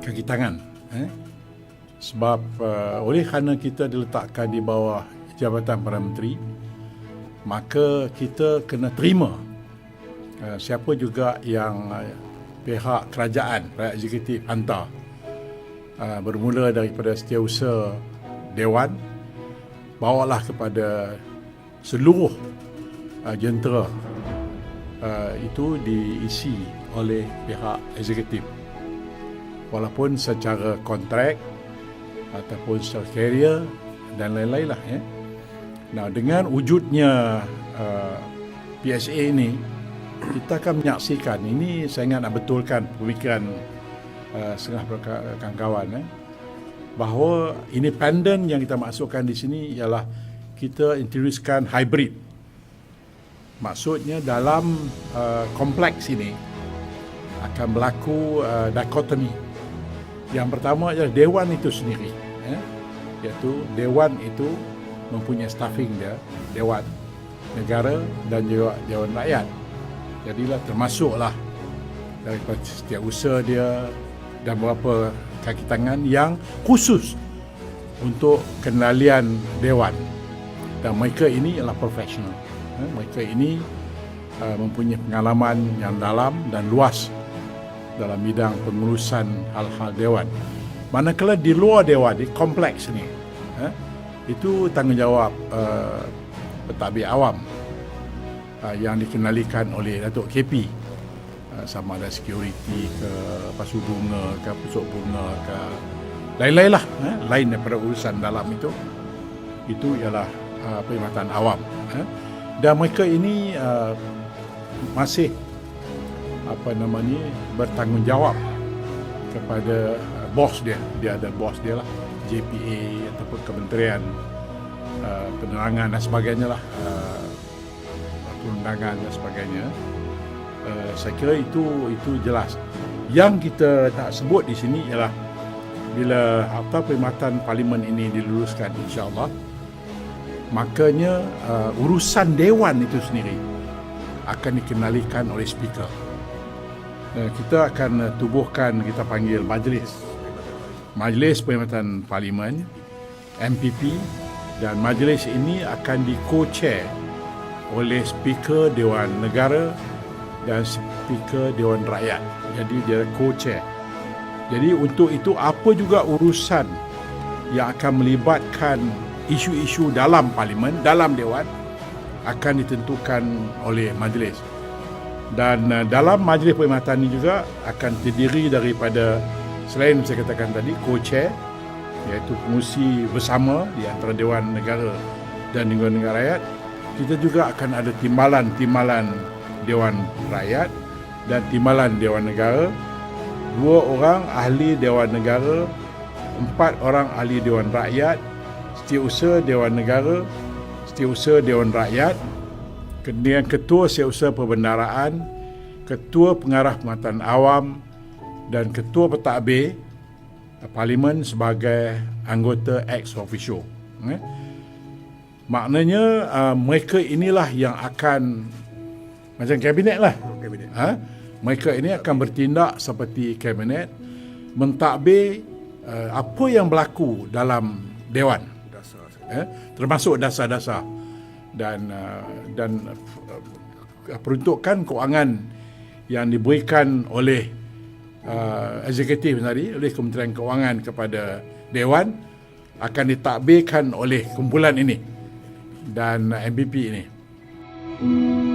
kaki tangan. Eh? Sebab uh, oleh kerana kita diletakkan di bawah Jabatan Perdana Menteri, maka kita kena terima uh, siapa juga yang uh, pihak kerajaan, pihak eksekutif hantar. Uh, bermula daripada setiausaha Dewan, bawalah kepada seluruh uh, jentera uh, itu diisi oleh pihak eksekutif walaupun secara kontrak ataupun secara carrier dan lain-lain lah ya. Nah dengan wujudnya uh, PSA ini kita akan menyaksikan ini saya ingat nak betulkan pemikiran uh, setengah kawan-kawan eh, bahawa independen yang kita masukkan di sini ialah kita introducekan hybrid. Maksudnya dalam uh, kompleks ini akan berlaku uh, dikotomi. Yang pertama adalah dewan itu sendiri, eh? iaitu dewan itu mempunyai staffing dia, dewan negara dan juga dewan rakyat. Jadilah termasuklah daripada setiap usaha dia dan beberapa kaki tangan yang khusus untuk kendalian dewan dan mereka ini adalah profesional eh, mereka ini uh, mempunyai pengalaman yang dalam dan luas dalam bidang pengurusan hal-hal dewan. Manakala di luar dewan di kompleks ini eh, itu tanggungjawab uh, pentadbir awam uh, yang dikenalikan oleh Datuk KP uh, sama ada security ke pasu bunga ke pusuk bunga ke lain-lain lah eh, lain daripada urusan dalam itu. Itu ialah uh, perkhidmatan awam eh. dan mereka ini uh, masih apa nama ni bertanggungjawab kepada bos dia. Dia ada bos dia lah JPA ataupun Kementerian uh, Penerangan dan sebagainya lah. Uh, perundangan dan sebagainya. Uh, saya kira itu itu jelas. Yang kita nak sebut di sini ialah bila Akta Perkhidmatan Parlimen ini diluluskan insya-Allah makanya uh, urusan dewan itu sendiri akan dikenalikan oleh speaker. Uh, kita akan uh, tubuhkan kita panggil majlis. Majlis Perkhidmatan Parlimen MPP dan majlis ini akan di-co-chair oleh speaker Dewan Negara dan speaker Dewan Rakyat. Jadi dia co-chair. Jadi untuk itu apa juga urusan yang akan melibatkan isu-isu dalam parlimen, dalam dewan akan ditentukan oleh majlis. Dan uh, dalam majlis perkhidmatan ini juga akan terdiri daripada selain saya katakan tadi co-chair iaitu pengusi bersama di antara dewan negara dan dewan negara rakyat. Kita juga akan ada timbalan-timbalan dewan rakyat dan timbalan dewan negara. Dua orang ahli dewan negara empat orang ahli dewan rakyat Setiausaha Dewan Negara, Setiausaha Dewan Rakyat, kemudian Ketua Setiausaha Perbendaraan, Ketua Pengarah Pemerintahan Awam dan Ketua Pentadbir Parlimen sebagai anggota ex officio. Eh? Maknanya uh, mereka inilah yang akan macam kabinet lah. Kabinet. Ha? Mereka ini akan bertindak seperti kabinet mentadbir uh, apa yang berlaku dalam dewan eh, termasuk dasar-dasar dan uh, dan uh, peruntukan kewangan yang diberikan oleh uh, eksekutif tadi oleh Kementerian Kewangan kepada dewan akan ditakbirkan oleh kumpulan ini dan uh, MPP ini. Hmm.